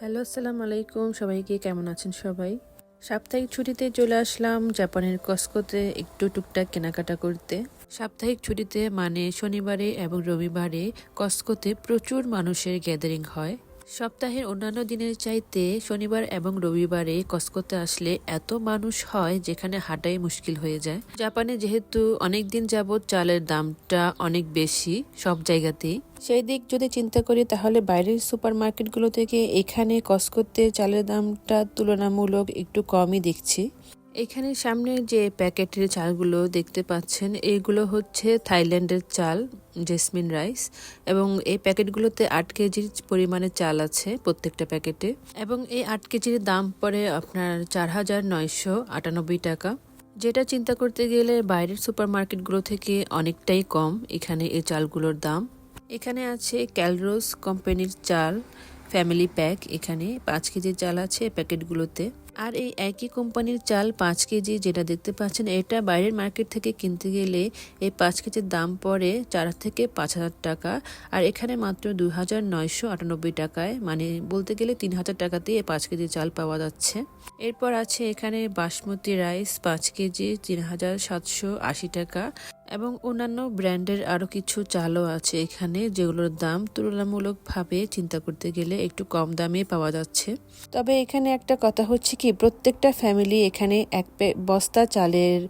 Hello, আসসালামু আলাইকুম। সবাইকে কেমন আছেন সবাই? সাপ্তাহিক ছুটিতে চলে আসলাম জাপানের কস্কোতে একটু টুকটাক কেনাকাটা করতে। সাপ্তাহিক ছুটিতে মানে শনিবারে এবং রবিবারে কস্কোতে প্রচুর মানুষের গ্যাদারিং হয়। সপ্তাহের অন্যান্য দিনের চাইতে শনিবার এবং রবিবারে কস্কোতে আসলে এত মানুষ হয় যেখানে হাঁটাই মুশকিল হয়ে যায়। জাপানে যেহেতু অনেক দিন যাবৎ চালের দামটা অনেক বেশি সব জায়গাতেই। সেই দিক যদি চিন্তা করি তাহলে বাইরের সুপার মার্কেটগুলো থেকে এখানে কস্কোতে চালের দামটা তুলনামূলক একটু কমই দেখছি। এখানে সামনে যে প্যাকেটের চালগুলো দেখতে পাচ্ছেন এইগুলো হচ্ছে থাইল্যান্ডের চাল। জেসমিন রাইস এবং এই প্যাকেটগুলোতে আট কেজির পরিমাণে চাল আছে প্রত্যেকটা প্যাকেটে। এবং এই আট কেজির দাম পড়ে আপনার চার হাজার নয়শো আটানব্বই টাকা। যেটা চিন্তা করতে গেলে বাইরের সুপার মার্কেটগুলো থেকে অনেকটাই কম এখানে এই চালগুলোর দাম। এখানে আছে ক্যালরোস কোম্পানির চাল ফ্যামিলি প্যাক এখানে পাঁচ কেজি চাল আছে প্যাকেটগুলোতে। আর এই একই কোম্পানির চাল পাঁচ কেজি যেটা দেখতে পাচ্ছেন, এটা বাইরের মার্কেট থেকে কিনতে গেলে এই পাঁচ কেজির দাম পড়ে চার থেকে পাঁচ হাজার টাকা। আর এখানে মাত্র দুই হাজার নয়শো আটানব্বই টাকায় মানে বলতে গেলে তিন হাজার টাকাতেই এই পাঁচ কেজি চাল পাওয়া যাচ্ছে। এরপর আছে এখানে বাসমতি রাইস পাঁচ কেজি, তিন হাজার সাতশো আশি টাকা। এবং অন্যান্য ব্র্যান্ডের আরও কিছু চালও আছে এখানে, যেগুলোর দাম তুলনামূলকভাবে চিন্তা করতে গেলে একটু কম দামে পাওয়া যাচ্ছে। তবে এখানে একটা কথা হচ্ছে কি, প্রত্যেকটা ফ্যামিলি এখানে এক বস্তা চালের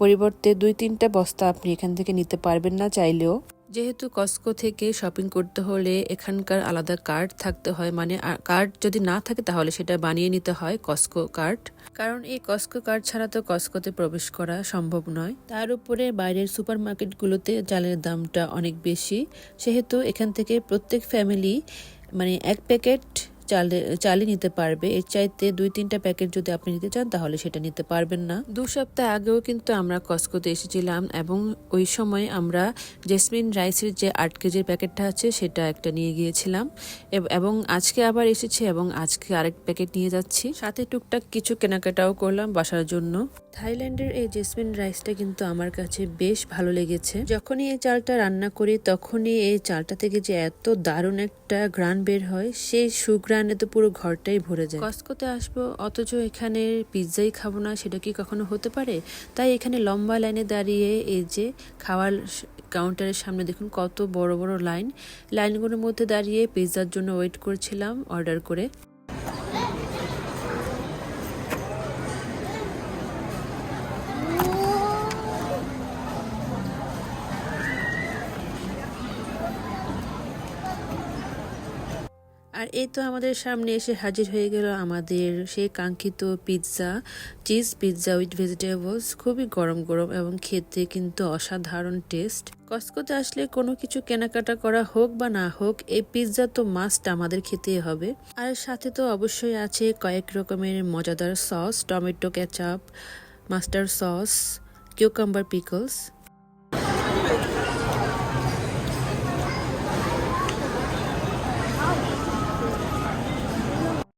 পরিবর্তে দুই তিনটা বস্তা আপনি এখান থেকে নিতে পারবেন না চাইলেও। যেহেতু কস্কো থেকে শপিং করতে হলে এখানকার আলাদা কার্ড থাকতে হয় মানে কার্ড যদি না থাকে তাহলে সেটা বানিয়ে নিতে হয় কস্কো কার্ড কারণ এই কস্কো কার্ড ছাড়া তো কস্কোতে প্রবেশ করা সম্ভব নয়। তার উপরে বাইরের সুপার মার্কেটগুলোতে চালের দামটা অনেক বেশি। সেহেতু এখান থেকে প্রত্যেক ফ্যামিলি মানে এক প্যাকেট চালে চালই নিতে পারবে। এর চাইতে দুই তিনটা প্যাকেট যদি আপনি নিতে চান, তাহলে সেটা নিতে পারবেন না। দু সপ্তাহ আগেও কিন্তু আমরা কস্কোতে এসেছিলাম এবং ওই সময় আমরা জেসমিন রাইসের যে আট কেজির প্যাকেটটা আছে, সেটা একটা নিয়ে গিয়েছিলাম। এবং আজকে আবার এসেছি এবং আজকে আরেক প্যাকেট নিয়ে যাচ্ছি। সাথে টুকটাক কিছু কেনাকাটাও করলাম বাসার জন্য। থাইল্যান্ডের এই জেসমিন রাইসটা কিন্তু আমার কাছে বেশ ভালো লেগেছে। যখনই এই চালটা রান্না করি, তখনই এই চালটা থেকে যে এত দারুণ একটা গ্রান বের হয়, সেই সুগ্রানে তো পুরো ঘরটাই ভরে যায়। কস্কোতে আসব, অথচ এখানে পিৎজাই খাব না, সেটা কি কখনো হতে পারে? তাই এখানে লম্বা লাইনে দাঁড়িয়ে এই যে খাওয়ার কাউন্টারের সামনে দেখুন কত বড় বড় লাইন। লাইনগুলোর মধ্যে দাঁড়িয়ে পিৎজার জন্য ওয়েট করছিলাম অর্ডার করে। আর এই তো আমাদের সামনে এসে হাজির হয়ে গেল আমাদের সেই কাঙ্ক্ষিত pizza, cheese pizza with vegetables. খুবই গরম গরম এবং খেতে কিন্তু অসাধারণ টেস্ট। কস্কোতে আসলে কোনো কিছু কেনাকাটা করা হোক বা না হোক, এই পিৎজা তো মাস্ট আমাদের খেতেই হবে। আর সাথে তো অবশ্যই আছে কয়েক রকমের মজাদার sauce, tomato ketchup, mustard sauce, cucumber pickles.